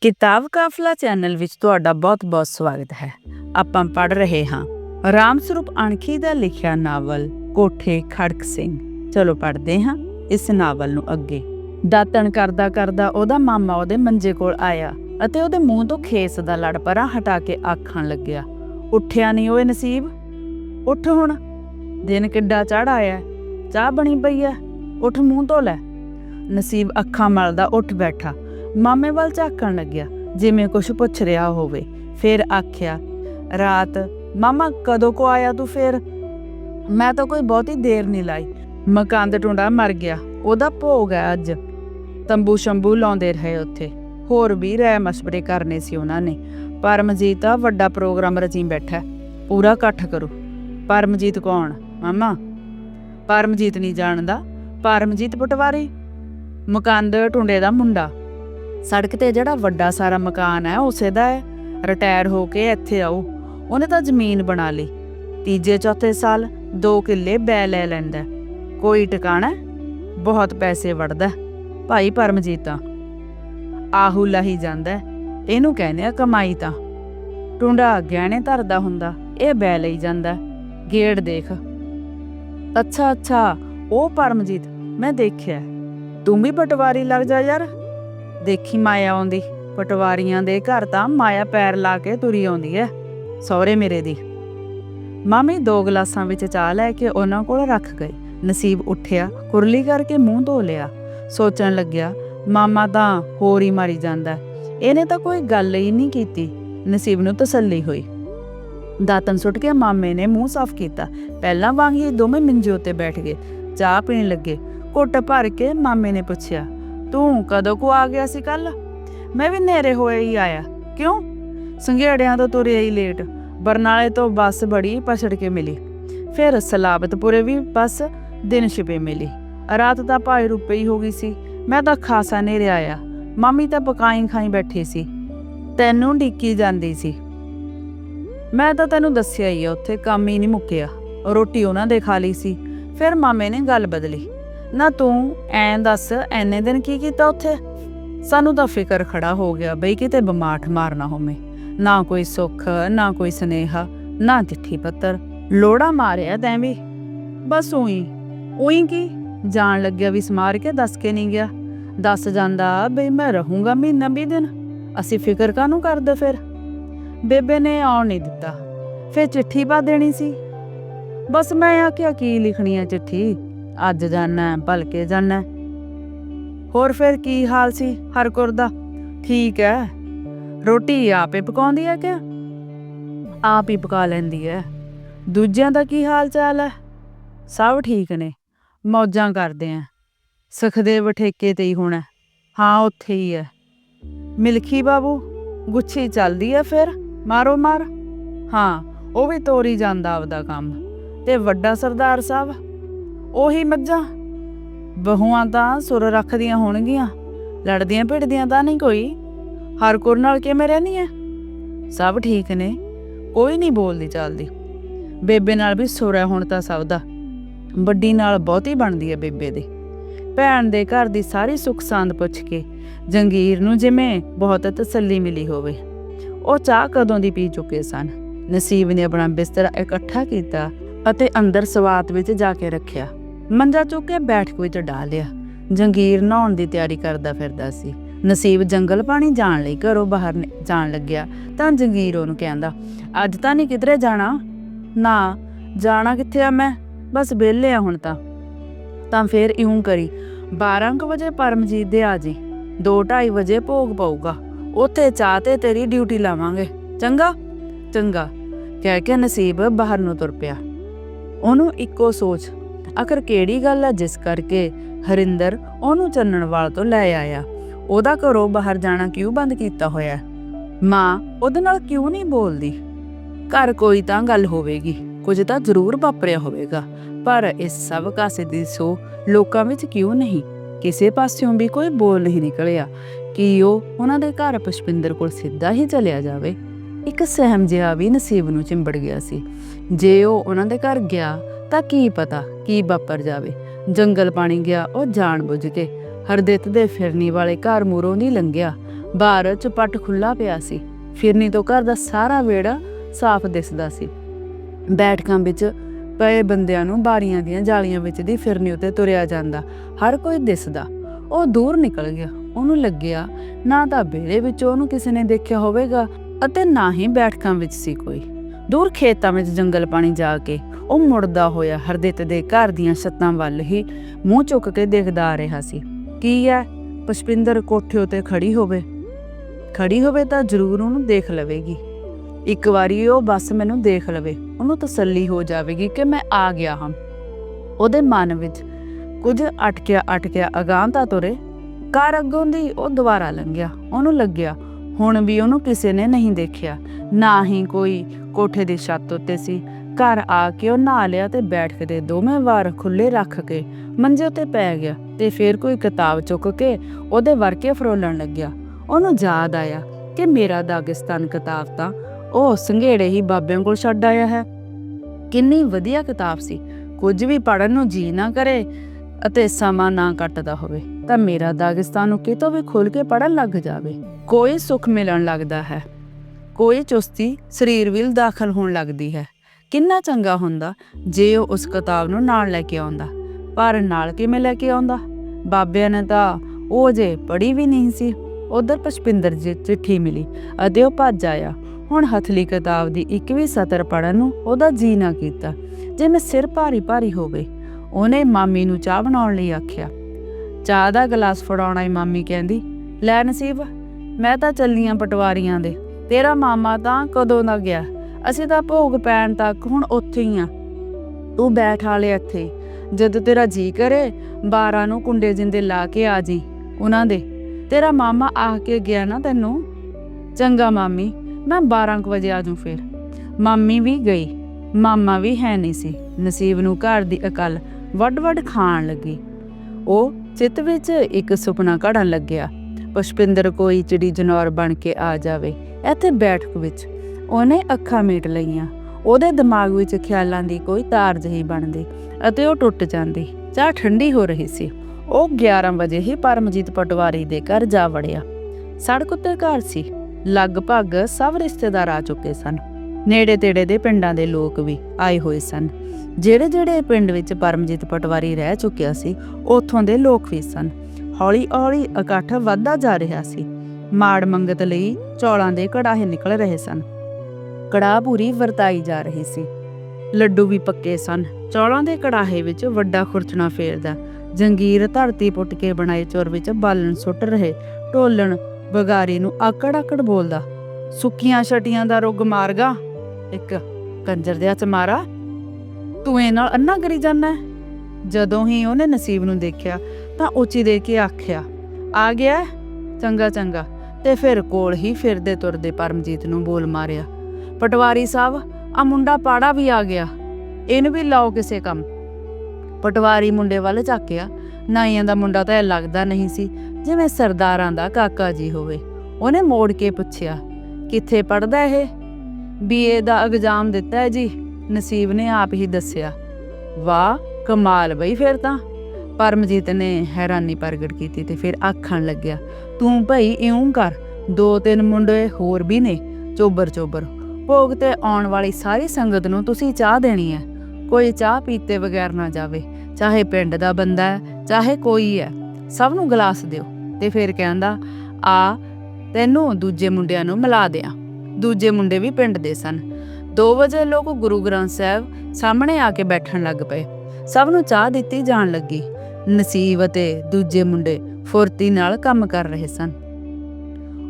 ਕਿਤਾਬ ਕਾਫਲਾ ਚੈਨਲ ਵਿੱਚ ਤੁਹਾਡਾ ਬਹੁਤ-ਬਹੁਤ ਸਵਾਗਤ ਹੈ। ਆਪਾਂ ਪੜ ਰਹੇ ਹਾਂ ਰਾਮ ਸਰੂਪ ਅਣਖੀ ਦਾ ਲਿਖਿਆ ਨਾਵਲ ਕੋਠੇ ਖੜਕ ਸਿੰਘ। ਚਲੋ ਪੜਦੇ ਹਾਂ ਇਸ ਨਾਵਲ ਨੂੰ ਅੱਗੇ। ਦਾਤਣ ਕਰਦਾ ਕਰਦਾ ਉਹਦਾ ਮਾਮਾ ਉਹਦੇ ਮੰਜੇ ਕੋਲ ਆਇਆ ਅਤੇ ਉਹਦੇ ਮੂੰਹ ਤੋਂ ਖੇਸ ਦਾ ਲੜ ਪਰਾਂ ਹਟਾ ਕੇ ਆਖਣ ਲੱਗਿਆ, ਉੱਠਿਆ ਨਹੀਂ ਓਏ ਨਸੀਬ? ਉੱਠ ਹੁਣ। ਦਿਨ ਕਿੱਡਾ ਚੜ ਆਇਆ ਚਾਹ ਬਣੀ ਪਈ ਐ ਉੱਠ ਮੂੰਹ ਧੋ ਲੈ। ਨਸੀਬ ਅੱਖਾਂ ਮਲਦਾ ਉੱਠ ਬੈਠਾ। ਮਾਮੇ ਵੱਲ ਝਾਕਣ ਲੱਗਿਆ, ਜਿਵੇਂ ਕੁਝ ਪੁੱਛ ਰਿਹਾ ਹੋਵੇ। ਫਿਰ ਆਖਿਆ, ਰਾਤ, ਮਾਮਾ ਕਦੋਂ ਕੋ ਆਇਆ ਤੂੰ ਫਿਰ? ਮੈਂ ਤਾਂ ਕੋਈ ਬਹੁਤੀ ਦੇਰ ਨਹੀਂ ਲਾਈ। ਮਕਾਨ ਦਾ ਟੁੰਡਾ ਮਰ ਗਿਆ, ਉਹਦਾ ਭੋਗ ਹੈ ਅੱਜ। ਤੰਬੂ ਸ਼ੰਬੂ ਲਾਉਂਦੇ ਰਹੇ ਉੱਥੇ। ਹੋਰ ਵੀ ਰਹਿ ਮਸ਼ਵਰੇ ਕਰਨੇ ਸੀ ਉਹਨਾਂ ਨੇ। ਪਰਮਜੀਤ ਦਾ ਵੱਡਾ ਪ੍ਰੋਗਰਾਮ ਰਚੀ ਬੈਠਾ ਪੂਰਾ ਇਕੱਠ ਕਰੋ। ਪਰਮਜੀਤ ਕੌਣ? ਮਾਮਾ। ਪਰਮਜੀਤ ਨਹੀਂ ਜਾਣਦਾ। ਪਰਮਜੀਤ ਪਟਵਾਰੀ। ਮਕੰਦ ਟੁੰਡੇ ਦਾ ਮੁੰਡਾ। ਸੜਕ ਤੇ ਜਿਹੜਾ ਵੱਡਾ ਸਾਰਾ ਮਕਾਨ ਹੈ, ਉਸੇ ਦਾ ਹੈ। ਰਿਟਾਇਰ ਹੋ ਕੇ ਇੱਥੇ ਆਉ ਉਹਨੇ ਤਾਂ ਜ਼ਮੀਨ ਬਣਾ ਲਈ। ਤੀਜੇ ਚੌਥੇ ਸਾਲ 2 ਕਿੱਲੇ ਬੈ ਲੈ ਲੈਂਦਾ। ਕੋਈ ਟਿਕਾਣਾ ਬਹੁਤ ਪੈਸੇ ਵੜਦਾ ਭਾਈ ਪਰਮਜੀਤ ਤਾਂ ਆਹੂ ਲਾਹੀ ਜਾਂਦਾ ਇਹਨੂੰ ਕਹਿੰਦੇ ਆ ਕਮਾਈ ਤਾਂ। ਟੁੰਡਾ ਗਹਿਣੇ ਧਰਦਾ ਹੁੰਦਾ। ਇਹ ਬੈ ਲਈ ਜਾਂਦਾ ਹੈ। ਗੇੜ ਦੇਖ। ਅੱਛਾ ਅੱਛਾ। ਉਹ ਪਰਮਜੀਤ, ਮੈਂ ਦੇਖਿਆ। ਤੂੰ ਵੀ ਪਟਵਾਰੀ ਲੱਗ ਜਾ ਯਾਰ। ਦੇਖੀ ਮਾਇਆ ਆਉਂਦੀ। ਪਟਵਾਰੀਆਂ ਦੇ ਘਰ ਤਾਂ ਮਾਇਆ ਪੈਰ ਲਾ ਕੇ ਤੁਰੀ ਆਉਂਦੀ ਐ, ਸਹੁਰੇ ਮੇਰੇ ਦੀ। ਮਾਮੀ ਦੋ ਗਲਾਸਾਂ ਵਿੱਚ ਚਾਹ ਲੈ ਕੇ ਉਹਨਾਂ ਕੋਲ ਰੱਖ ਗਏ ਨਸੀਬ ਉੱਠਿਆ, ਕੁਰਲੀ ਕਰਕੇ ਮੂੰਹ ਧੋ ਲਿਆ। ਸੋਚਣ ਲੱਗਿਆ, ਮਾਮਾ ਤਾਂ ਹੋਰ ਹੀ ਮਾਰੀ ਜਾਂਦਾ ਇਹਨੇ ਤਾਂ ਕੋਈ ਗੱਲ ਹੀ ਨਹੀਂ ਕੀਤੀ। ਨਸੀਬ ਨੂੰ ਤਸੱਲੀ ਹੋਈ। ਦਾਤਨ ਸੁੱਟ ਕੇ ਮਾਮੇ ਨੇ ਮੂੰਹ ਸਾਫ਼ ਕੀਤਾ। ਪਹਿਲਾਂ ਵਾਂਗ ਹੀ ਦੋਵੇਂ ਮਿੰਜੇ ਉੱਤੇ ਬੈਠ ਗਏ। ਚਾਹ ਪੀਣ ਲੱਗੇ। ਘੁੱਟ ਭਰ ਕੇ ਮਾਮੇ ਨੇ ਪੁੱਛਿਆ ਤੂੰ ਕਦੋਂ ਕੋ ਆ ਗਿਆ ਸੀ ਕੱਲ ਮੈਂ ਵੀ ਨੇਰੇ ਹੋਏ ਹੀ ਆਇਆ। ਕਿਉਂ? ਸੰਘੇੜਿਆਂ ਤੋਂ ਤੁਰਿਆ ਹੀ ਲੇਟ ਬਰਨਾਲੇ ਤੋਂ ਬੱਸ ਬੜੀ ਪਛੜ ਕੇ ਮਿਲੀ। ਫਿਰ ਸਲਾਬਤਪੁਰੇ ਵੀ ਬੱਸ ਦਿਨ ਛਿਪੇ ਮਿਲੀ। ਰਾਤ ਤਾਂ ਭਾਈ ਰੁਪਏ ਹੀ ਹੋ ਗਈ ਸੀ, ਮੈਂ ਤਾਂ ਖਾਸਾ ਨੇਰੇ ਆਇਆ। ਮਾਮੀ ਤਾਂ ਪਕਾਈ ਖਾਈ ਬੈਠੀ ਸੀ। ਤੈਨੂੰ ਢੀਕੀ ਜਾਂਦੀ ਸੀ। ਮੈਂ ਤਾਂ ਤੈਨੂੰ ਦੱਸਿਆ ਹੀ ਆ, ਉੱਥੇ ਕੰਮ ਹੀ ਨਹੀਂ ਮੁੱਕਿਆ। ਰੋਟੀ ਉਹਨਾਂ ਦੇ ਖਾ ਲਈ ਸੀ। ਫਿਰ ਮਾਮੇ ਨੇ ਗੱਲ ਬਦਲੀ। ਨਾ ਤੂੰ ਐਂ ਦੱਸ, ਐਨੇ ਦਿਨ ਕੀ ਕੀਤਾ ਉੱਥੇ? ਸਾਨੂੰ ਤਾਂ ਫਿਕਰ ਖੜਾ ਹੋ ਗਿਆ ਬਈ ਕਿਤੇ ਬਿਮਾਰ ਮਾਰਨਾ ਹੋਵੇ। ਨਾ ਕੋਈ ਸੁੱਖ, ਨਾ ਕੋਈ ਸਨੇਹਾ, ਨਾ ਚਿੱਠੀ ਪੱਤਰ। ਲੋੜਾ ਮਾਰਿਆ ਤੈਂ ਵੀ। ਬਸ ਉਹੀ ਉਹੀ ਕੀ? ਜਾਣ ਲੱਗਿਆ ਵੀ ਸਮਾਰ ਕੇ ਦੱਸ ਕੇ ਨਹੀਂ ਗਿਆ। ਦੱਸ ਜਾਂਦਾ ਬਈ ਮੈਂ ਰਹੂੰਗਾ ਮਹੀਨਾ ਵੀਹ ਦਿਨ। ਅਸੀਂ ਫਿਕਰ ਕਾਹਨੂੰ ਕਰਦੇ ਫਿਰ? ਬੇਬੇ ਨੇ ਆਉਣ ਨਹੀਂ ਦਿੱਤਾ। ਫਿਰ ਚਿੱਠੀ ਪਾ ਦੇਣੀ ਸੀ। ਬਸ ਮੈਂ ਆਖਿਆ ਕੀ ਲਿਖਣੀ ਹੈ ਚਿੱਠੀ? ਅੱਜ ਜਾਣਾ ਭਲਕੇ ਜਾਣਾ ਹੋਰ ਫਿਰ ਕੀ ਹਾਲ ਸੀ ਹਰਕੁਰ ਦਾ? ਠੀਕ ਹੈ ਰੋਟੀ ਆਪੇ ਪਕਾਉਂਦੀ ਹੈ ਕਿ ਆਪ ਹੀ ਪਕਾ ਲੈਂਦੀ ਹੈ ਦੂਜਿਆਂ ਦਾ ਕੀ ਹਾਲ ਚਾਲ ਹੈ ਸਭ ਠੀਕ ਨੇ, ਮੌਜਾਂ ਕਰਦੇ ਆ ਸਖਦੇਵ ਬਠੇਕੇ ਤੇ ਹੀ ਹੋਣਾ। ਹਾਂ, ਉੱਥੇ ਹੀ ਹੈ ਮਿਲਖੀ ਬਾਬੂ, ਗੁੱਛੀ ਚੱਲਦੀ ਹੈ ਫਿਰ? ਮਾਰੋ ਮਾਰ। ਹਾਂ, ਉਹ ਵੀ ਤੋਰੀ ਜਾਂਦਾ ਆਪਦਾ ਕੰਮ। ਤੇ ਵੱਡਾ ਸਰਦਾਰ ਸਾਹਿਬ? ਉਹੀ ਮੱਝਾਂ? ਬਹੂਆਂ ਤਾਂ ਸੁਰ ਰੱਖਦੀਆਂ ਹੋਣਗੀਆਂ, ਲੜਦੀਆਂ ਭਿੜਦੀਆਂ ਤਾਂ ਨਹੀਂ ਕੋਈ। ਹਰ ਕੋਰ ਨਾਲ ਕਿਵੇਂ ਰਹਿੰਦੀ ਐ? ਸਭ ਠੀਕ ਨੇ, ਕੋਈ ਨਹੀਂ ਬੋਲਦੀ ਚੱਲਦੀ। ਬੇਬੇ ਨਾਲ ਵੀ ਸੁਰ ਹੈ ਹੁਣ ਤਾਂ ਸਭ ਦਾ। ਵੱਡੀ ਨਾਲ ਬਹੁਤੀ ਬਣਦੀ ਐ ਬੇਬੇ ਦੀ। ਭੈਣ ਦੇ ਘਰ ਦੀ ਸਾਰੀ ਸੁੱਖ ਸਾਂਦ ਪੁੱਛ ਕੇ ਜੰਗੀਰ ਨੂੰ ਜਿਵੇਂ ਬਹੁਤ ਤਸੱਲੀ ਮਿਲੀ ਹੋਵੇ। ਉਹ ਚਾਹ ਕਦੋਂ ਦੀ ਪੀ ਚੁੱਕੇ ਸਨ? ਨਸੀਬ ਨੇ ਆਪਣਾ ਬਿਸਤਰਾ ਇਕੱਠਾ ਕੀਤਾ ਅਤੇ ਅੰਦਰ ਸਵਾਤ ਵਿੱਚ ਜਾ ਕੇ ਰੱਖਿਆ। ਮੰਜਾ ਚੁੱਕ ਕੇ ਬੈਠ ਵਿੱਚ ਡਾਹ ਲਿਆ। ਜੰਗੀਰ ਨਹਾਉਣ ਦੀ ਤਿਆਰੀ ਕਰਦਾ ਫਿਰਦਾ ਸੀ। ਨਸੀਬ ਜੰਗਲ ਪਾਣੀ ਜਾਣ ਲਈ ਘਰੋਂ ਬਾਹਰ ਜਾਣ ਲੱਗਿਆ। ਤਾਂ ਜੰਗੀਰ ਉਹਨੂੰ ਕਹਿੰਦਾ, ਅੱਜ ਤਾਂ ਨਹੀਂ ਕਿਧਰੇ ਜਾਣਾ? ਨਾ, ਜਾਣਾ ਕਿੱਥੇ ਆ ਮੈਂ? ਬਸ ਵਿਹਲੇ ਆ ਹੁਣ ਤਾਂ। ਤਾਂ ਫੇਰ ਇਉਂ ਕਰੀ 12 ਕੁ ਵਜੇ ਪਰਮਜੀਤ ਦੇ ਆ ਜੀ। 2:30 ਵਜੇ ਭੋਗ ਪਾਊਗਾ। ਉੱਥੇ ਚਾਹ ਤੇ ਤੇਰੀ ਡਿਊਟੀ ਲਾਵਾਂਗੇ। ਚੰਗਾ? ਚੰਗਾ। ਕਹਿ ਕੇ ਨਸੀਬ ਬਾਹਰ ਨੂੰ ਤੁਰ ਪਿਆ। ਉਹਨੂੰ ਇੱਕੋ ਸੋਚ ਆਖਰ ਕਿਹੜੀ ਗੱਲ ਆ ਜਿਸ ਕਰਕੇ ਹਰਿੰਦਰ ਉਹਨੂੰ ਚੰਨਣਵਾਲ ਤੋਂ ਲੈ ਆਇਆ? ਉਹਦਾ ਘਰੋਂ ਬਾਹਰ ਜਾਣਾ ਕਿਉਂ ਬੰਦ ਕੀਤਾ ਹੋਇਆ? ਮਾਂ ਉਹਦੇ ਨਾਲ ਕਿਉਂ ਨਹੀਂ ਬੋਲਦੀ? ਘਰ ਕੋਈ ਤਾਂ ਗੱਲ ਹੋਵੇਗੀ, ਕੁਝ ਤਾਂ ਜ਼ਰੂਰ ਵਾਪਰਿਆ ਹੋਵੇਗਾ, ਪਰ ਇਸ ਸਭ ਕਾਸੇ ਦੀ ਸੋ ਲੋਕਾਂ ਵਿੱਚ ਕਿਉਂ ਨਹੀਂ? ਕਿਸੇ ਪਾਸਿਓਂ ਵੀ ਕੋਈ ਬੋਲ ਨਹੀਂ ਨਿਕਲਿਆ ਕਿ ਉਹ ਉਹਨਾਂ ਦੇ ਘਰ ਪੁਸ਼ਪਿੰਦਰ ਕੋਲ ਸਿੱਧਾ ਹੀ ਚਲਿਆ ਜਾਵੇ। ਇੱਕ ਸਹਿਮ ਜਿਹਾ ਵੀ ਨਸੀਬ ਨੂੰ ਚਿੰਬੜ ਗਿਆ ਸੀ। ਜੇ ਉਹ ਉਹਨਾਂ ਦੇ ਘਰ ਗਿਆ ਤਾਂ ਕੀ ਪਤਾ ਕੀ ਵਾਪਰ ਜਾਵੇ। ਜੰਗਲ ਪਾਣੀ ਗਿਆ, ਉਹ ਜਾਣ ਬੁੱਝ ਕੇ। ਹਰਦਿਤ ਦੇ ਫਿਰਨੀ ਵਾਲੇ ਘਰ ਮੂਰੋਂ ਨਹੀਂ ਲੰਘਿਆ। ਬਾਹਰ ਚਪਟ ਖੁੱਲਾ ਪਿਆ ਸੀ। ਫਿਰਨੀ ਤੋਂ ਘਰ ਦਾ ਸਾਰਾ ਵਿਹੜਾ ਸਾਫ਼ ਦਿਸਦਾ ਸੀ। ਬੈਠਕਾਂ ਵਿੱਚ ਪਏ ਬੰਦਿਆਂ ਨੂੰ ਬਾਰੀਆਂ ਦੀਆਂ ਜਾਲੀਆਂ ਵਿੱਚ ਦੀ ਫਿਰਨੀ ਉੱਤੇ ਤੁਰਿਆ ਜਾਂਦਾ। ਹਰ ਕੋਈ ਦਿਸਦਾ। ਉਹ ਦੂਰ ਨਿਕਲ ਗਿਆ। ਉਹਨੂੰ ਲੱਗਿਆ, ਨਾ ਤਾਂ ਵਿਹੜੇ ਵਿੱਚ ਉਹਨੂੰ ਕਿਸੇ ਨੇ ਦੇਖਿਆ ਹੋਵੇਗਾ ਅਤੇ ਨਾ ਹੀ ਬੈਠਕਾਂ ਵਿੱਚ ਸੀ ਕੋਈ। ਦੂਰ ਖੇਤਾਂ ਵਿੱਚ ਜੰਗਲ ਪਾਣੀ ਜਾ ਕੇ ਉਹ ਮੁੜਦਾ ਹੋਇਆ ਹਰਦਿਤ ਦੇ ਘਰ ਦੀਆਂ ਛੱਤਾਂ ਵੱਲ ਹੀ ਮੂੰਹ ਚੁੱਕ ਕੇ ਦੇਖਦਾ ਆ ਰਿਹਾ ਸੀ। ਕੀ ਹੈ ਪੁਸ਼ਪਿੰਦਰ ਕੋਠੇ ਉਤੇ ਖੜੀ ਹੋਵੇ। ਖੜੀ ਹੋਵੇ ਤਾਂ ਜ਼ਰੂਰ ਉਹਨੂੰ ਦੇਖ ਲਵੇਗੀ। ਇੱਕ ਵਾਰੀ ਉਹ ਬਸ ਮੈਨੂੰ ਦੇਖ ਲਵੇ। ਉਹਨੂੰ ਤਸੱਲੀ ਹੋ ਜਾਵੇਗੀ ਕਿ ਮੈਂ ਆ ਗਿਆ ਹਾਂ। ਉਹਦੇ ਮਨ ਵਿੱਚ ਕੁਝ ਅਟਕਿਆ ਅਟਕਿਆ ਅਗਾਂਹ ਤਾਂ ਤੁਰੇ। ਕਾਰ ਅੱਗੋਂ ਦੀ ਉਹ ਦੁਬਾਰਾ ਲੰਘਿਆ। ਉਹਨੂੰ ਲੱਗਿਆ ਹੁਣ ਵੀ ਉਹਨੂੰ ਕਿਸੇ ਨੇ ਨਹੀਂ ਦੇਖਿਆ। ਨਾ ਹੀ ਕੋਈ ਕੋਠੇ ਦੀ ਛੱਤ ਉੱਤੇ ਸੀ। ਘਰ ਆ ਕੇ ਉਹ ਨਹਾ ਲਿਆ ਤੇ ਬੈਠ ਕੇ ਤੇ ਦੋਵੇਂ ਵਾਰ ਖੁੱਲੇ ਰੱਖ ਕੇ ਮੰਜੇ ਉੱਤੇ ਪੈ ਗਿਆ ਤੇ ਫਿਰ ਕੋਈ ਕਿਤਾਬ ਚੁੱਕ ਕੇ ਉਹਦੇ ਵਰਕੇ ਫਰੋਲਣ ਲੱਗਿਆ। ਉਹਨੂੰ ਯਾਦ ਆਇਆ ਕਿ ਮੇਰਾ ਦਾਗਿਸਤਾਨ ਕਿਤਾਬ ਤਾਂ ਉਹ ਸੰਘੇੜੇ ਹੀ ਬਾਬਿਆਂ ਕੋਲ ਛੱਡ ਆਇਆ ਹੈ। ਕਿੰਨੀ ਵਧੀਆ ਕਿਤਾਬ ਸੀ। ਕੁਝ ਵੀ ਪੜਨ ਨੂੰ ਜੀ ਨਾ ਕਰੇ ਅਤੇ ਸਮਾਂ ਨਾ ਕੱਟਦਾ ਹੋਵੇ, ਤਾਂ ਮੇਰਾ ਦਾਗਿਸਤਾਨ ਨੂੰ ਕਿਤੋਂ ਵੀ ਖੁੱਲ ਕੇ ਪੜਨ ਲੱਗ ਜਾਵੇ। ਕੋਈ ਸੁੱਖ ਮਿਲਣ ਲੱਗਦਾ ਹੈ। ਕੋਈ ਚੁਸਤੀ ਸਰੀਰ ਵਿੱਚ ਦਾਖਲ ਹੋਣ ਲੱਗਦੀ ਹੈ। ਕਿੰਨਾ ਚੰਗਾ ਹੁੰਦਾ ਜੇ ਉਹ ਉਸ ਕਿਤਾਬ ਨੂੰ ਨਾਲ ਲੈ ਕੇ ਆਉਂਦਾ, ਪਰ ਨਾਲ ਕਿਵੇਂ ਲੈ ਕੇ ਆਉਂਦਾ? ਬਾਬਿਆਂ ਨੇ ਤਾਂ ਉਹ ਜੇ ਪੜੀ ਵੀ ਨਹੀਂ ਸੀ। ਉਧਰ ਪੁਸ਼ਪਿੰਦਰ ਜੀ ਚਿੱਠੀ ਮਿਲੀ ਅਤੇ ਉਹ ਭੱਜ ਆਇਆ। ਹੁਣ ਹਥਲੀ ਕਿਤਾਬ ਦੀ ਇੱਕ ਵੀ ਸਤਰ ਪੜਨ ਨੂੰ ਉਹਦਾ ਜੀ ਨਾ ਕੀਤਾ। ਜਿਵੇਂ ਸਿਰ ਭਾਰੀ ਭਾਰੀ ਹੋਵੇ ਉਹਨੇ ਮਾਮੀ ਨੂੰ ਚਾਹ ਬਣਾਉਣ ਲਈ ਆਖਿਆ। ਚਾਹ ਦਾ ਗਲਾਸ ਫੜਾਉਣਾ ਹੀ ਮਾਮੀ ਕਹਿੰਦੀ, ਲੈ ਨਸੀਬ, ਮੈਂ ਤਾਂ ਚੱਲੀਆਂ ਪਟਵਾਰੀਆਂ ਦੇ। ਤੇਰਾ ਮਾਮਾ ਤਾਂ ਕਦੋਂ ਦਾ ਗਿਆ? ਅਸੀਂ ਤਾਂ ਭੋਗ ਪੈਣ ਤੱਕ ਹੁਣ ਉੱਥੇ ਹੀ ਆ। ਤੂੰ ਬੈਠ ਹਾਲੇ ਇੱਥੇ। ਜਦੋਂ ਤੇਰਾ ਜੀ ਕਰੇ 12 ਨੂੰ ਕੁੰਡੇ ਜਿੰਦੇ ਲਾ ਕੇ ਆ ਜੀ, ਉਹਨਾਂ ਦੇ। ਤੇਰਾ ਮਾਮਾ ਆ ਕੇ ਗਿਆ ਨਾ ਤੈਨੂੰ? ਚੰਗਾ ਮਾਮੀ, ਮੈਂ 12 ਕੁ ਵਜੇ ਆ ਜਾਊਂ ਫਿਰ। ਮਾਮੀ ਵੀ ਗਈ। ਮਾਮਾ ਵੀ ਹੈ ਨਹੀਂ ਸੀ। ਨਸੀਬ ਨੂੰ ਘਰ ਦੀ ਅਕਲ ਵੱਡ-ਵੱਡ ਖਾਣ ਲੱਗੀ। ਉਹ ਚਿੱਤ ਵਿੱਚ ਇੱਕ ਸੁਪਨਾ ਘੜਨ ਲੱਗਿਆ, ਪੁਸ਼ਪਿੰਦਰ, ਕੋਈ ਚਿੜੀ ਜਨੌਰ ਬਣ ਕੇ ਆ ਜਾਵੇ, ਇੱਥੇ ਬੈਠਕ ਵਿੱਚ। ਉਹਨੇ ਅੱਖਾਂ ਮੀਟ ਲਈਆਂ। ਉਹਦੇ ਦਿਮਾਗ ਵਿੱਚ ਖਿਆਲਾਂ ਦੀ ਕੋਈ ਤਾਰ ਜਹੀ ਬਣਦੀ ਅਤੇ ਉਹ ਟੁੱਟ ਜਾਂਦੀ। ਚਾਹ ਠੰਡੀ ਹੋ ਰਹੀ ਸੀ। ਉਹ 11 ਵਜੇ ਹੀ ਪਰਮਜੀਤ ਪਟਵਾਰੀ ਦੇ ਘਰ ਜਾ ਵੜਿਆ। ਸੜਕ ਉੱਤੇ ਘਰ ਸੀ। ਲਗਭਗ ਸਭ ਰਿਸ਼ਤੇਦਾਰ ਆ ਚੁੱਕੇ ਸਨ। ਨੇੜੇ ਤੇੜੇ ਦੇ ਪਿੰਡਾਂ ਦੇ ਲੋਕ ਵੀ ਆਏ ਹੋਏ ਸਨ। ਜਿਹੜੇ ਜਿਹੜੇ ਪਿੰਡ ਵਿੱਚ ਪਰਮਜੀਤ ਪਟਵਾਰੀ ਰਹਿ ਚੁੱਕਿਆ ਸੀ, ਉੱਥੋਂ ਦੇ ਲੋਕ ਵੀ ਸਨ। ਹੌਲੀ ਹੌਲੀ ਇਕੱਠ ਵੱਧਦਾ ਜਾ ਰਿਹਾ ਸੀ। ਮਾੜ ਮੰਗਤ ਲਈ ਚੌਲਾਂ ਦੇ ਕੜਾਹੇ ਨਿਕਲ ਰਹੇ ਸਨ। ਕੜਾਹ ਪੂਰੀ ਵਰਤਾਈ ਜਾ ਰਹੀ ਸੀ। ਲੱਡੂ ਵੀ ਪੱਕੇ ਸਨ। ਚੌਲਾਂ ਦੇ ਕੜਾਹੇ ਵਿੱਚ ਵੱਡਾ ਖੁਰਚਣਾ ਫੇਰਦਾ। ਜੰਗੀਰ ਧਰਤੀ ਪੁੱਟ ਕੇ ਬਣਾਏ ਚੁਰ ਵਿੱਚ ਬਾਲਣ ਸੁੱਟ ਰਹੇ, ਢੋਲਣ ਬਗਾਰੀ ਨੂੰ ਆਕੜ ਆਕੜ ਬੋਲਦਾ, ਸੁੱਕੀਆਂ ਛਟੀਆਂ ਦਾ ਰੁੱਗ ਮਾਰਗਾ? ਇੱਕ ਕੰਜਰ ਦੇ ਹੱਥ ਮਾਰਾ ਤੂੰ ਇਹ ਨਾਲ ਅੰਨਾ ਕਰੀ ਜਾਂਦਾ ਜਦੋਂ ਹੀ ਉਹਨੇ ਨਸੀਬ ਨੂੰ ਦੇਖਿਆ, ਤਾਂ ਉੱਚੀ ਦੇ ਕੇ ਆਖਿਆ, ਆ ਗਿਆ ਚੰਗਾ ਚੰਗਾ। ਤੇ ਫਿਰ ਕੋਲ ਹੀ ਫਿਰਦੇ ਤੁਰਦੇ ਪਰਮਜੀਤ ਨੂੰ ਬੋਲ ਮਾਰਿਆ, ਪਟਵਾਰੀ ਸਾਹਿਬ, ਆ ਮੁੰਡਾ ਪਾੜਾ ਵੀ ਆ ਗਿਆ। ਇਹਨੂੰ ਵੀ ਲਾਓ ਕਿਸੇ ਕੰਮ। ਪਟਵਾਰੀ ਮੁੰਡੇ ਵੱਲ ਝਾਕਿਆ, ਨਾਈਆਂ ਦਾ ਮੁੰਡਾ ਤਾਂ ਇਹ ਲੱਗਦਾ ਨਹੀਂ ਸੀ ਜਿਵੇਂ ਸਰਦਾਰਾਂ ਦਾ ਕਾਕਾ ਜੀ ਹੋਵੇ। ਉਹਨੇ ਮੋੜ ਕੇ ਪੁੱਛਿਆ, ਕਿੱਥੇ ਪੜਦਾ ਇਹ? ਬੀਏ ਦਾ ਐਗਜ਼ਾਮ ਦਿੱਤਾ ਹੈ ਜੀ? ਨਸੀਬ ਨੇ ਆਪ ਹੀ ਦੱਸਿਆ, ਵਾਹ, ਕਮਾਲ ਬਈ ਫਿਰ ਤਾਂ। ਪਰਮਜੀਤ ਨੇ ਹੈਰਾਨੀ ਪ੍ਰਗਟ ਕੀਤੀ ਤੇ ਫਿਰ ਆਖਣ ਲੱਗਿਆ, ਤੂੰ ਭਈ ਇਉਂ ਕਰ, ਦੋ ਤਿੰਨ ਮੁੰਡੇ ਹੋਰ ਵੀ ਨੇ, ਚੋਬਰ ਚੋਬਰ। ਭੋਗ ਤੇ ਆਉਣ ਵਾਲੀ ਸਾਰੀ ਸੰਗਤ ਨੂੰ ਤੁਸੀਂ ਚਾਹ ਦੇਣੀ ਹੈ ਕੋਈ ਚਾਹ ਪੀਤੇ ਬਗੈਰ ਨਾ ਜਾਵੇ, ਚਾਹੇ ਪਿੰਡ ਦਾ ਬੰਦਾ ਹੈ ਚਾਹੇ ਕੋਈ ਹੈ ਸਭ ਨੂੰ ਗਲਾਸ ਦਿਓ। ਤੇ ਫਿਰ ਕਹਿੰਦਾ, ਆ, ਤੈਨੂੰ ਦੂਜੇ ਮੁੰਡਿਆਂ ਨੂੰ ਮਿਲਾ ਦਿਆਂ। ਦੂਜੇ ਮੁੰਡੇ ਵੀ ਪਿੰਡ ਦੇ ਸਨ। 2 ਵਜੇ ਲੋਕ ਗੁਰੂ ਗ੍ਰੰਥ ਸਾਹਿਬ ਸਾਹਮਣੇ ਆ ਕੇ ਬੈਠਣ ਲੱਗ ਪਏ। ਸਭ ਨੂੰ ਚਾਹ ਦਿੱਤੀ ਜਾਣ ਲੱਗੀ। ਨਸੀਬ ਅਤੇ ਦੂਜੇ ਮੁੰਡੇ ਫੁਰਤੀ ਨਾਲ ਕੰਮ ਕਰ ਰਹੇ ਸਨ।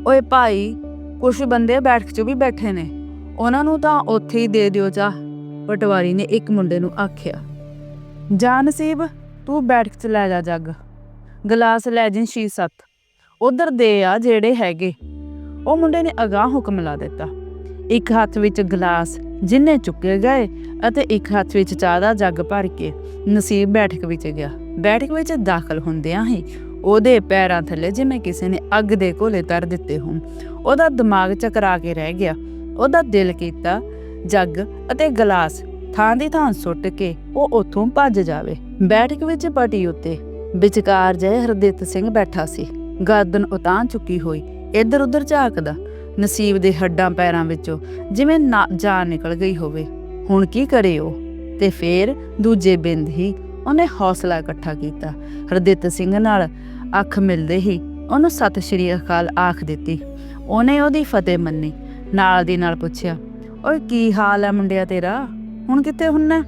ਓਏ ਭਾਈ ਕੁਝ ਬੰਦੇ ਬੈਠਕ 'ਚ ਵੀ ਬੈਠੇ ਨੇ। ਉਹਨਾਂ ਨੂੰ ਤਾਂ ਉੱਥੇ ਹੀ ਦੇ ਦਿਓ ਚਾਹ। ਪਟਵਾਰੀ ਨੇ ਇੱਕ ਮੁੰਡੇ ਨੂੰ ਆਖਿਆ, ਜਾ ਨਸੀਬ, ਤੂੰ ਬੈਠਕ 'ਚ ਲੈ ਜਾ ਜੱਗ। ਗਲਾਸ ਲੈ ਜਿੰ ਛੇ ਸੱਤ। ਉਧਰ ਦੇ ਆ ਜਿਹੜੇ ਹੈਗੇ। ਉਹ ਮੁੰਡੇ ਨੇ ਅਗਾਹ ਹੁਕਮ ਲਾ ਦਿੱਤਾ। ਇੱਕ ਹੱਥ ਵਿੱਚ ਗਲਾਸ ਜਿੰਨੇ ਚੁੱਕੇ ਗਏ ਅਤੇ ਇੱਕ ਹੱਥ ਵਿੱਚ ਚਾਹ ਦਾ ਜੱਗ ਭਰ ਕੇ ਨਸੀਬ ਬੈਠਕ ਵਿੱਚ ਗਿਆ। ਬੈਠਕ ਵਿੱਚ ਦਾਖਲ ਹੁੰਦਿਆਂ ਹੀ ਉਹਦੇ ਪੈਰਾਂ ਥੱਲੇ ਜਿਵੇਂ ਕਿਸੇ ਨੇ ਅੱਗ ਦੇ ਕੋਲੇ ਤਰ ਦਿੱਤੇ ਹੋਣ, ਉਹਦਾ ਦਿਮਾਗ ਚਕਰਾ ਕੇ ਰਹਿ ਗਿਆ। ਉਹਦਾ ਦਿਲ ਕੀਤਾ ਜੱਗ ਅਤੇ ਗਲਾਸ ਥਾਂ ਦੀ ਥਾਂ ਸੁੱਟ ਕੇ ਉਹ ਉੱਥੋਂ ਭੱਜ ਜਾਵੇ। ਬੈਠਕ ਵਿੱਚ ਪਟੀ ਉੱਤੇ ਵਿਚਕਾਰ ਜੈ ਹਰਦਿੱਤ ਸਿੰਘ ਬੈਠਾ ਸੀ। ਗਰਦਨ ਉਤਾਂ ਚੁੱਕੀ ਹੋਈ ਇੱਧਰ ਉੱਧਰ ਝਾਕਦਾ। ਨਸੀਬ ਦੇ ਹੱਡਾਂ ਪੈਰਾਂ ਵਿੱਚੋਂ ਜਿਵੇਂ ਨਾ ਜਾਨ ਨਿਕਲ ਗਈ ਹੋਵੇ। ਹੁਣ ਕੀ ਕਰੇ ਉਹ? ਤੇ ਫੇਰ ਦੂਜੇ ਬਿੰਦ ਹੀ ਉਹਨੇ ਹੌਸਲਾ ਇਕੱਠਾ ਕੀਤਾ। ਹਰਦਿੱਤ ਸਿੰਘ ਨਾਲ ਅੱਖ ਮਿਲਦੇ ਹੀ ਉਹਨੂੰ ਸਤਿ ਸ਼੍ਰੀ ਅਕਾਲ ਆਖ ਦਿੱਤੀ। ਉਹਨੇ ਉਹਦੀ ਫਤਿਹ ਮੰਨੀ। ਨਾਲ ਦੀ ਨਾਲ ਪੁੱਛਿਆ, ਓਏ, ਕੀ ਹਾਲ ਹੈ ਮੁੰਡਿਆ ਤੇਰਾ? ਹੁਣ ਕਿੱਥੇ ਹੁੰਨਾ?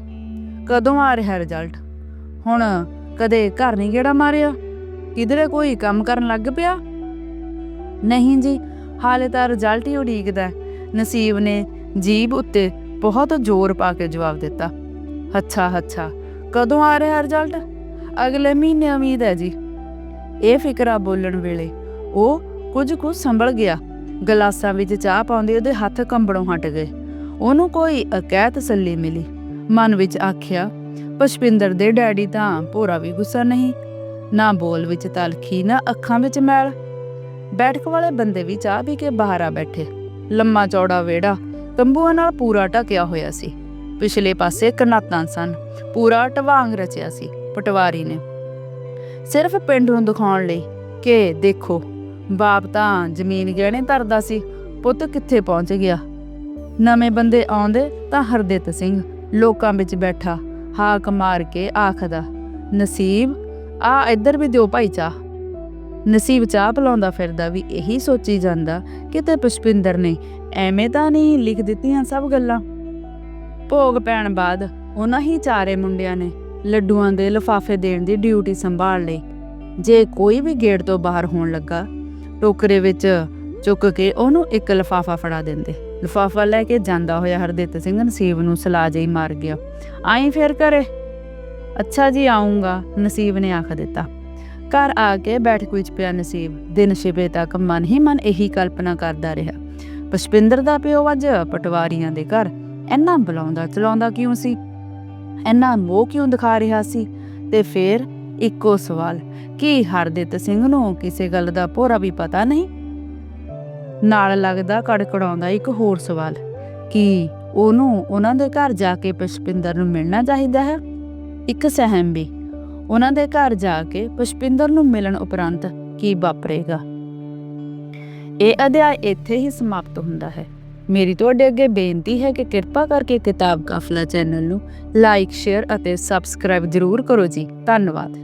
ਕਦੋਂ ਆ ਰਿਹਾ ਰਿਜ਼ਲਟ ਹੁਣ ਕਦੇ ਘਰ ਨਹੀਂ ਗੇੜਾ ਮਾਰਿਆ? ਕਿਧਰੇ ਕੋਈ ਕੰਮ ਕਰਨ ਲੱਗ ਪਿਆ? ਨਹੀਂ ਜੀ ਹਾਲੇ ਤਾਂ ਰਿਜ਼ਲਟ ਹੀ ਉਡੀਕਦਾ ਨਸੀਬ ਨੇ ਜੀਬ ਉੱਤੇ ਬਹੁਤ ਜ਼ੋਰ ਪਾ ਕੇ ਜਵਾਬ ਦਿੱਤਾ। ਅੱਛਾ ਅੱਛਾ, ਕਦੋਂ ਆ ਰਿਹਾ ਰਿਜ਼ਲਟ? ਅਗਲੇ ਮਹੀਨੇ ਉਮੀਦ ਹੈ ਜੀ। ਇਹ ਫਿਕਰਾ ਬੋਲਣ ਵੇਲੇ। ਉਹ ਕੁਝ ਕੁ ਸੰਭਲ ਗਿਆ। ਗਲਾਸਾਂ ਵਿੱਚ ਚਾਹ ਪਾਉਂਦੇ ਉਹਦੇ ਹੱਥ ਕੰਬਣੋਂ ਹਟ ਗਏ। ਉਹਨੂੰ ਕੋਈ ਅਕੈ ਤਸੱਲੀ ਮਿਲੀ। ਮਨ ਵਿੱਚ ਆਖਿਆ, ਪੁਸ਼ਪਿੰਦਰ ਦੇ ਡੈਡੀ ਤਾਂ ਭੋਰਾ ਵੀ ਗੁੱਸਾ ਨਹੀਂ। ਨਾ ਬੋਲ ਵਿੱਚ ਤਲਖੀ, ਨਾ ਅੱਖਾਂ ਵਿੱਚ ਮੈਲ। ਬੈਠਕ ਵਾਲੇ ਬੰਦੇ ਵੀ ਚਾਹ ਪੀ ਕੇ ਬਾਹਰ ਆ ਬੈਠੇ। ਲੰਮਾ ਚੌੜਾ ਵਿਹੜਾ ਤੰਬੂਆਂ ਨਾਲ ਪੂਰਾ ਢਕਿਆ ਹੋਇਆ ਸੀ। ਪਿਛਲੇ ਪਾਸੇ ਕਨਾਤਾਂ ਸਨ। ਪੂਰਾ ਟਵਾਂਗ ਰਚਿਆ ਸੀ ਪਟਵਾਰੀ ਨੇ। ਸਿਰਫ ਪਿੰਡ ਨੂੰ ਦਿਖਾਉਣ ਲਈ ਕਿ ਦੇਖੋ, ਬਾਪ ਤਾਂ ਜ਼ਮੀਨ ਗਹਿਣੇ ਧਰਦਾ ਸੀ, ਪੁੱਤ ਕਿੱਥੇ ਪਹੁੰਚ ਗਿਆ? ਨਵੇਂ ਬੰਦੇ ਆਉਂਦੇ ਤਾਂ ਹਰਦਿੱਤ ਸਿੰਘ ਲੋਕਾਂ ਵਿੱਚ ਬੈਠਾ, ਹਾਕ ਮਾਰ ਕੇ ਆਖਦਾ, ਨਸੀਬ, ਆ ਇੱਧਰ ਵੀ ਦਿਓ ਭਾਈ ਚਾਹ। ਨਸੀਬ ਚਾਹ ਪਿਲਾਉਂਦਾ ਫਿਰਦਾ ਵੀ ਇਹੀ ਸੋਚੀ ਜਾਂਦਾ ਕਿਤੇ ਪੁਸ਼ਪਿੰਦਰ ਨੇ, ਐਵੇਂ ਤਾਂ ਨਹੀਂ ਲਿਖ ਦਿੱਤੀਆਂ ਸਭ ਗੱਲਾਂ। ਭੋਗ ਪੈਣ ਬਾਅਦ ਉਹਨਾਂ ਹੀ ਚਾਰੇ ਮੁੰਡਿਆਂ ਨੇ ਲੱਡੂਆਂ ਦੇ ਲਿਫਾਫੇ ਦੇਣ ਦੀ ਡਿਊਟੀ ਸੰਭਾਲ ਲਈ। ਜੇ ਕੋਈ ਵੀ ਗੇਟ ਤੋਂ ਬਾਹਰ ਹੋਣ ਲੱਗਾ, ਟੋਕਰੇ ਵਿੱਚ ਚੁੱਕ ਕੇ ਉਹਨੂੰ ਇੱਕ ਲਿਫਾਫਾ ਫੜਾ ਦਿੰਦੇ। ਲਿਫਾਫਾ ਲੈ ਕੇ ਜਾਂਦਾ ਹੋਇਆ ਹਰਦਿੱਤ ਸਿੰਘ ਨਸੀਬ ਨੂੰ ਸਲਾਹ ਜਿਹੀ ਮਾਰ ਗਿਆ, ਆਈ ਫੇਰ ਘਰੇ? ਅੱਛਾ ਜੀ ਆਉਂਗਾ ਨਸੀਬ ਨੇ ਆਖ ਦਿੱਤਾ। ਘਰ ਆ ਕੇ ਬੈਠਕ ਵਿੱਚ ਪਿਆ ਨਸੀਬ। ਦਿਨ ਛਿਪੇ ਤੱਕ ਮਨ ਹੀ ਮਨ ਇਹੀ ਕਲਪਨਾ ਕਰਦਾ ਰਿਹਾ। ਪੁਸ਼ਪਿੰਦਰ ਦਾ ਪਿਓ ਅੱਜ ਪਟਵਾਰੀਆਂ ਦੇ ਘਰ। ਇੰਨਾ ਬੁਲਾਉਂਦਾ ਚਲਾਉਂਦਾ ਕਿਉਂ ਸੀ? ਇੰਨਾ ਮੋਹ ਕਿਉਂ ਦਿਖਾ ਰਿਹਾ ਸੀ? ਤੇ ਫੇਰ ਇੱਕੋ ਸਵਾਲ, ਕੀ ਹਰਦਿੱਤ ਸਿੰਘ ਨੂੰ ਕਿਸੇ ਗੱਲ ਦਾ ਭੋਰਾ ਵੀ ਪਤਾ ਨਹੀਂ? ਨਾਲ ਲੱਗਦਾ ਕੜਕੜਾਉਂਦਾ ਇੱਕ ਹੋਰ ਸਵਾਲ, ਕੀ ਉਹਨੂੰ ਉਹਨਾਂ ਦੇ ਘਰ ਜਾ ਕੇ ਪੁਸ਼ਪਿੰਦਰ ਨੂੰ ਮਿਲਣਾ ਚਾਹੀਦਾ ਹੈ? ਇੱਕ ਸਹਿਮ ਵੀ। ਉਹਨਾਂ ਦੇ ਘਰ ਜਾ ਕੇ ਪੁਸ਼ਪਿੰਦਰ ਨੂੰ ਮਿਲਣ ਉਪਰੰਤ ਕੀ ਵਾਪਰੇਗਾ? ਇਹ ਅਧਿਆਇ ਇੱਥੇ ਹੀ ਸਮਾਪਤ ਹੁੰਦਾ ਹੈ। ਮੇਰੀ ਤੁਹਾਡੇ ਅੱਗੇ ਬੇਨਤੀ ਹੈ ਕਿ ਕਿਰਪਾ ਕਰਕੇ ਕਿਤਾਬ ਕਾਫਲਾ ਚੈਨਲ ਨੂੰ ਲਾਈਕ, ਸ਼ੇਅਰ ਅਤੇ ਸਬਸਕ੍ਰਾਈਬ ਜ਼ਰੂਰ ਕਰੋ ਜੀ। ਧੰਨਵਾਦ।